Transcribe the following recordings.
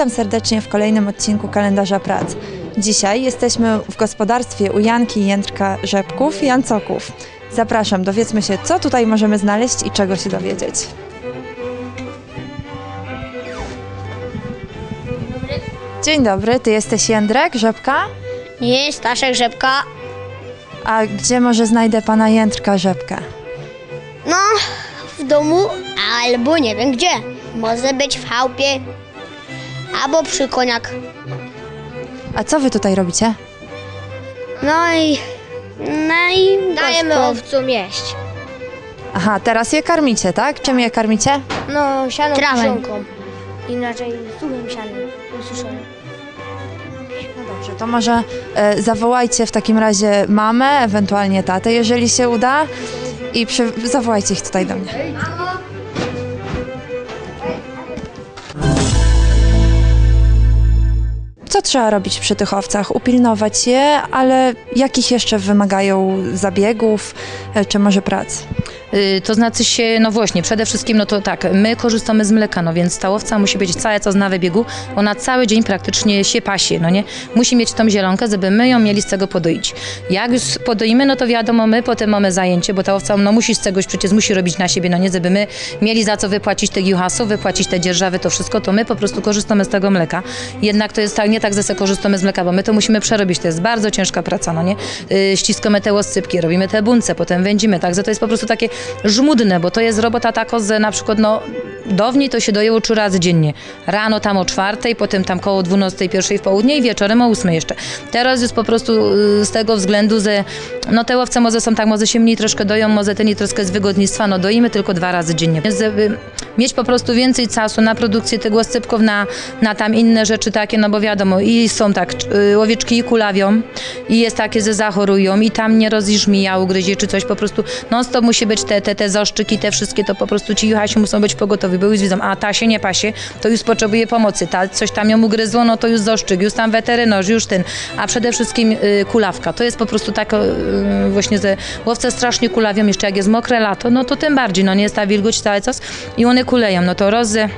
Witam serdecznie w kolejnym odcinku kalendarza prac. Dzisiaj jesteśmy w gospodarstwie u Janki i Jędrka Rzepków i Jancoków. Zapraszam, dowiedzmy się, co tutaj możemy znaleźć i czego się dowiedzieć. Dzień dobry, ty jesteś Jędrek Rzepka? Nie, Staszek Rzepka. A gdzie może znajdę pana Jędrka Rzepkę? No, w domu, albo nie wiem gdzie. Może być w chałupie, albo przy koniak. A co wy tutaj robicie? No i... No i... Dajemy gospod- owcom jeść. Aha, teraz je karmicie, tak? Czym je karmicie? No, siano Trawę. kiszonką. Inaczej suchym sianem, ususzonym. No dobrze, to może e, zawołajcie w takim razie mamę, ewentualnie tatę, jeżeli się uda. I przy, zawołajcie ich tutaj do mnie. Co trzeba robić przy tych owcach? Upilnować je, ale jakich jeszcze wymagają zabiegów, e, czy może prac? Y, To znaczy się, no właśnie, przede wszystkim, no to tak, my korzystamy z mleka, no więc ta owca musi być całe czas na wybiegu, ona cały dzień praktycznie się pasie, no nie? Musi mieć tą zielonkę, żeby my ją mieli z czego podoić. Jak już podoimy, no to wiadomo, my potem mamy zajęcie, bo ta owca, no musi z czegoś przecież musi robić na siebie, no nie? Żeby my mieli za co wypłacić tych juhasów, wypłacić te dzierżawy, to wszystko, to my po prostu korzystamy z tego mleka. Jednak to jest tak, nie tak, że korzystamy z mleka, bo my to musimy przerobić, to jest bardzo ciężka praca, no nie? Yy, ściskamy te oscypki, robimy te bunce, potem wędzimy, także to jest po prostu takie żmudne, bo to jest robota taka, że na przykład no dawniej to się dojęło trzy razy dziennie. Rano tam o czwartej, potem tam koło dwunastej, pierwszej w południe i wieczorem o ósmej jeszcze. Teraz już po prostu y, z tego względu, że no te łowce może są tak, może się mniej troszkę doją, może ten i troszkę z wygodnictwa, no doimy tylko dwa razy dziennie. Więc żeby mieć po prostu więcej czasu na produkcję tego oscypków, na, na tam inne rzeczy takie, no bo wiadomo, i są tak, y, łowieczki i kulawią i jest takie, że zachorują i tam nie rozżmija, ugryzie czy coś, po prostu non stop musi być te, te, te zaszczyki, te wszystkie, to po prostu ci juhasi muszą być pogotowi, widzą, a ta się nie pasie, to już potrzebuje pomocy, ta coś tam ją ugryzło, no to już zaszczyk, już tam weterynarz, już ten, a przede wszystkim y, kulawka, to jest po prostu tak y, właśnie, że łowce strasznie kulawią, jeszcze jak jest mokre lato, no to tym bardziej, no nie jest ta wilgoć cały czas i one kuleją, no to rozy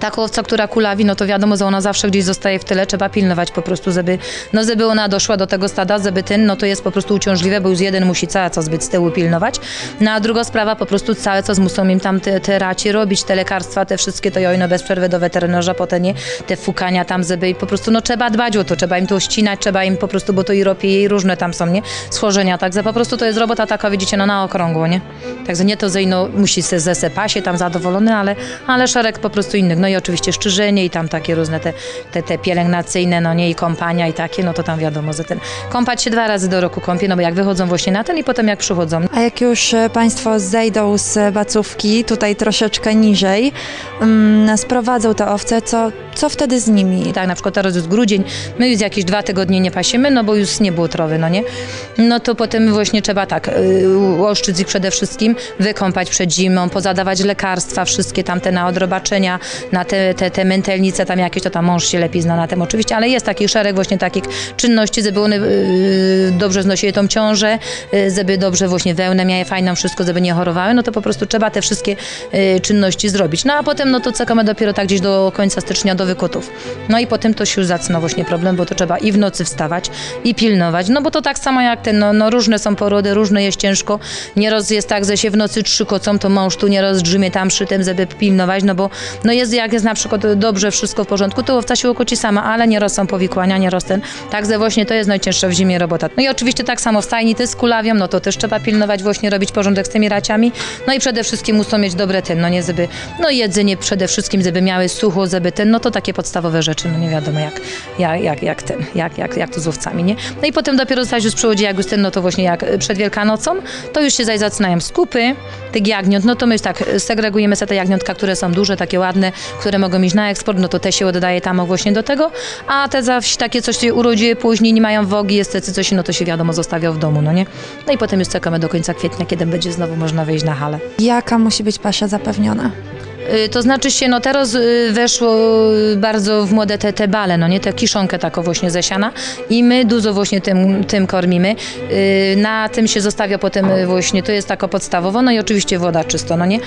taka owca, która kulawi, no to wiadomo, że ona zawsze gdzieś zostaje w tyle, trzeba pilnować po prostu, żeby, no żeby ona doszła do tego stada, żeby ten, no to jest po prostu uciążliwe, bo już jeden musi cały czas być z tyłu pilnować. No a druga sprawa, po prostu cały czas muszą im tam te, te raci robić, te lekarstwa, te wszystkie, to jojno bez przerwy do weterynarza, potem nie, te fukania tam, żeby po prostu, no trzeba dbać o to, trzeba im to ścinać, trzeba im po prostu, bo to i ropie i różne tam są, nie, schorzenia, także po prostu to jest robota taka, widzicie, no na okrągło, nie. Także nie to, że ino musi se ze pasie tam zadowolony, ale, ale szereg po prostu innych. No i oczywiście szczyżenie i tam takie różne te, te, te pielęgnacyjne, no nie i kąpania i takie, no to tam wiadomo, że ten kąpać się dwa razy do roku kąpie, no bo jak wychodzą właśnie na ten i potem jak przychodzą. A jak już e, Państwo zejdą z bacówki, tutaj troszeczkę niżej, mm, sprowadzą te owce, co, co wtedy z nimi? Tak na przykład teraz jest grudzień, my już jakieś dwa tygodnie nie pasimy, no bo już nie było trowy, no nie? No to potem właśnie trzeba tak, yy, oszczyć ich przede wszystkim, wykąpać przed zimą, pozadawać lekarstwa, wszystkie tamte na odrobaczenia, na te, te, te mętelnice tam jakieś, to tam mąż się lepiej zna na tym oczywiście, ale jest taki szereg właśnie takich czynności, żeby one yy, dobrze znosiły tą ciążę, yy, żeby dobrze właśnie wełnę miały fajną wszystko, żeby nie chorowały, no to po prostu trzeba te wszystkie yy, czynności zrobić. No a potem no to czekamy dopiero tak gdzieś do końca stycznia do wykotów. No i potem to się zaczyna właśnie problem, bo to trzeba i w nocy wstawać i pilnować, no bo to tak samo jak ten, no, no różne są porody, różne jest ciężko. Nieraz jest tak, że się w nocy trzykocą, to mąż tu nieraz drzymie tam przy tym, żeby pilnować, no bo no jest jak jest na przykład dobrze wszystko w porządku, to łowca się łokoci sama, ale nieraz są powikłania, nieraz ten. Także właśnie to jest najcięższa w zimie robota. No i oczywiście tak samo w stajni ty z kulawią, no to też trzeba pilnować właśnie, robić porządek z tymi raciami. No i przede wszystkim muszą mieć dobre ten, no nie żeby, no jedzenie przede wszystkim, żeby miały sucho, żeby ten, no to takie podstawowe rzeczy, no nie wiadomo jak, jak, jak, jak ten, jak, jak, jak to z łowcami, nie? No i potem dopiero zaś już przychodzi jak już ten, no to właśnie jak przed Wielkanocą, to już się zaś zaczynają skupy tych jagniąt, no to my tak segregujemy sobie te jagniątka, które są duże, takie ładne, które mogą iść na eksport, no to te się oddaje tam właśnie do tego, a te zaś takie coś się urodziły później, nie mają wogi, jest coś, no to się wiadomo zostawia w domu, no nie? No i potem już czekamy do końca kwietnia, kiedy będzie znowu można wyjść na halę. Jaka musi być pasza zapewniona? Y, To znaczy się, no teraz y, weszło y, bardzo w modę te, te bale, no nie, te kiszonkę taką właśnie ze siana i my dużo właśnie tym, tym kormimy. Na tym się zostawia potem właśnie, to jest tako podstawowo, no i oczywiście woda czysto, no nie.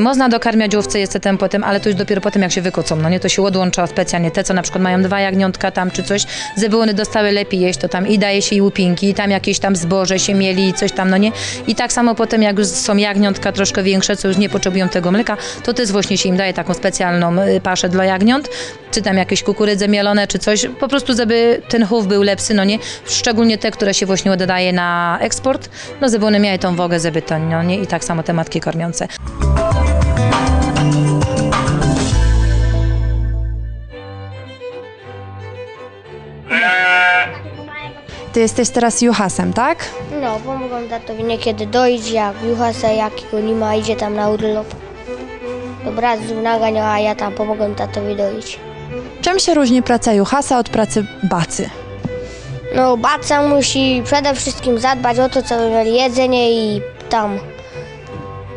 Można dokarmiać owce jeszcze tym potem, ale to już dopiero potem jak się wykocą, no nie, to się odłącza specjalnie te, co na przykład mają dwa jagniątka tam czy coś, żeby one dostały lepiej jeść, to tam i daje się i łupinki, i tam jakieś tam zboże się mieli i coś tam, no nie. I tak samo potem jak już są jagniątka troszkę większe, co już nie potrzebują tego mleka, to też właśnie się im daje taką specjalną y, paszę dla jagniąt, czy tam jakieś kukurydze mielone, czy coś, po prostu żeby ten chów był lepszy, no nie, szczególnie te, które się właśnie oddaje na eksport, no żeby one miały tą wogę, żeby to, no nie, i tak samo te matki kormiące. Ty jesteś teraz juhasem, tak? No, pomogą tatowi niekiedy dojść, jak juchasa jakiego nie ma, idzie tam na urlop. Brat naganiał, a ja tam pomogę tatowi dojść. Czym się różni praca juhasa od pracy bacy? No, baca musi przede wszystkim zadbać o to, co mieli jedzenie i tam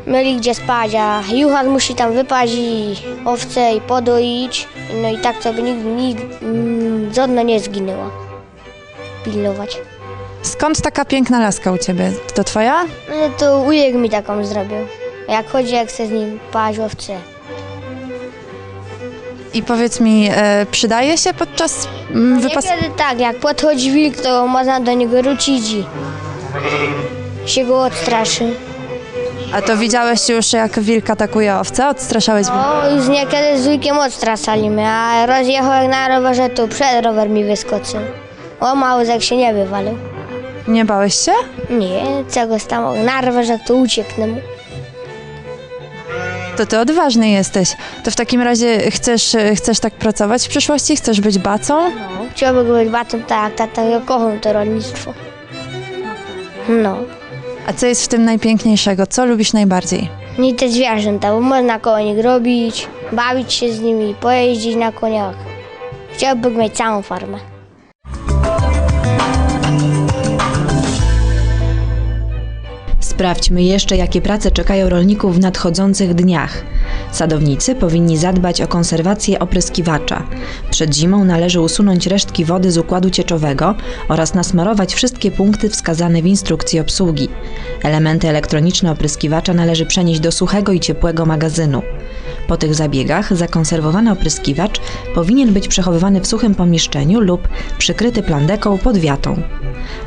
mieli gdzie spać, a juchas musi tam wypaść i owce i podoić, no i tak, co by nigdy, nigdy mm, żadna nie zginęła. Pilnować. Skąd taka piękna laska u ciebie? To twoja? No to ujek mi taką zrobił. Jak chodzi, jak chce z nim paść owce. I powiedz mi, e, przydaje się podczas mm, wypas... Niekiedy tak, jak podchodzi wilk, to można do niego wrócić i się go odstraszy. A to widziałeś już, jak wilk atakuje owce? Odstraszałeś wilka? No, już niekiedy z wilkiem odstrasaliśmy, a rozjechał jak na rowerze, to przed rower mi wyskoczył. O, mały jak się nie wywalił. Nie bałeś się? Nie, czego tam na rowerze, to ucieknę mu. To ty odważny jesteś. To w takim razie chcesz, chcesz tak pracować w przyszłości? Chcesz być bacą? No, chciałbym być batą tak jak tata, ja kocham to rolnictwo. No. A co jest w tym najpiękniejszego? Co lubisz najbardziej? I te zwierzęta, bo można koło nich robić, bawić się z nimi, pojeździć na koniach. Chciałbym mieć całą farmę. Sprawdźmy jeszcze, jakie prace czekają rolników w nadchodzących dniach. Sadownicy powinni zadbać o konserwację opryskiwacza. Przed zimą należy usunąć resztki wody z układu cieczowego oraz nasmarować wszystkie punkty wskazane w instrukcji obsługi. Elementy elektroniczne opryskiwacza należy przenieść do suchego i ciepłego magazynu. Po tych zabiegach zakonserwowany opryskiwacz powinien być przechowywany w suchym pomieszczeniu lub przykryty plandeką pod wiatą.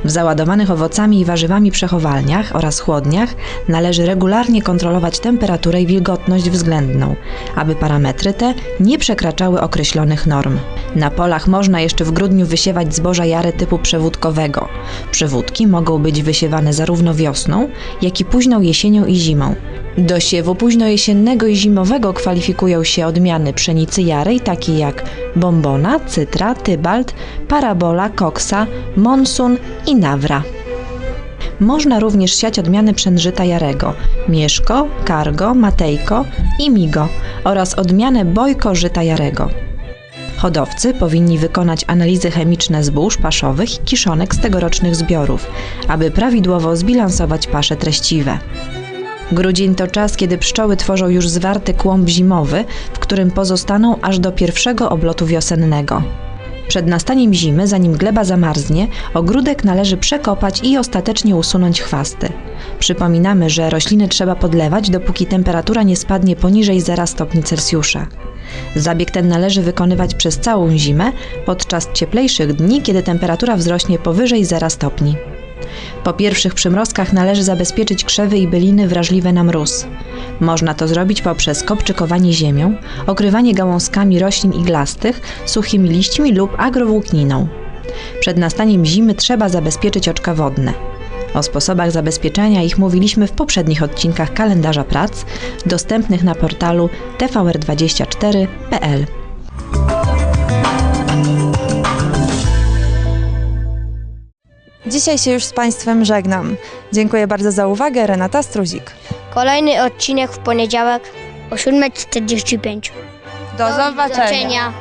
W załadowanych owocami i warzywami przechowalniach oraz chłodniach należy regularnie kontrolować temperaturę i wilgotność względną, aby parametry te nie przekraczały określonych norm. Na polach można jeszcze w grudniu wysiewać zboża jary typu przewódkowego. Przewódki mogą być wysiewane zarówno wiosną, jak i późną jesienią i zimą. Do siewu późnojesiennego i zimowego kwalifikują się odmiany pszenicy jarej takie jak bombona, cytra, tybalt, parabola, koksa, monsun i nawra. Można również siać odmiany pszenżyta jarego, mieszko, kargo, matejko i migo oraz odmianę bojko żyta jarego. Hodowcy powinni wykonać analizy chemiczne zbóż paszowych i kiszonek z tegorocznych zbiorów, aby prawidłowo zbilansować pasze treściwe. Grudzień to czas, kiedy pszczoły tworzą już zwarty kłąb zimowy, w którym pozostaną aż do pierwszego oblotu wiosennego. Przed nastaniem zimy, zanim gleba zamarznie, ogródek należy przekopać i ostatecznie usunąć chwasty. Przypominamy, że rośliny trzeba podlewać, dopóki temperatura nie spadnie poniżej 0 stopni Celsjusza. Zabieg ten należy wykonywać przez całą zimę, podczas cieplejszych dni, kiedy temperatura wzrośnie powyżej 0 stopni. Po pierwszych przymrozkach należy zabezpieczyć krzewy i byliny wrażliwe na mróz. Można to zrobić poprzez kopczykowanie ziemią, okrywanie gałązkami roślin iglastych, suchymi liśćmi lub agrowłókniną. Przed nastaniem zimy trzeba zabezpieczyć oczka wodne. O sposobach zabezpieczenia ich mówiliśmy w poprzednich odcinkach kalendarza prac, dostępnych na portalu tvr24.pl. Dzisiaj się już z Państwem żegnam. Dziękuję bardzo za uwagę. Renata Struzik. Kolejny odcinek w poniedziałek o 7.45. Do zobaczenia. zobaczenia.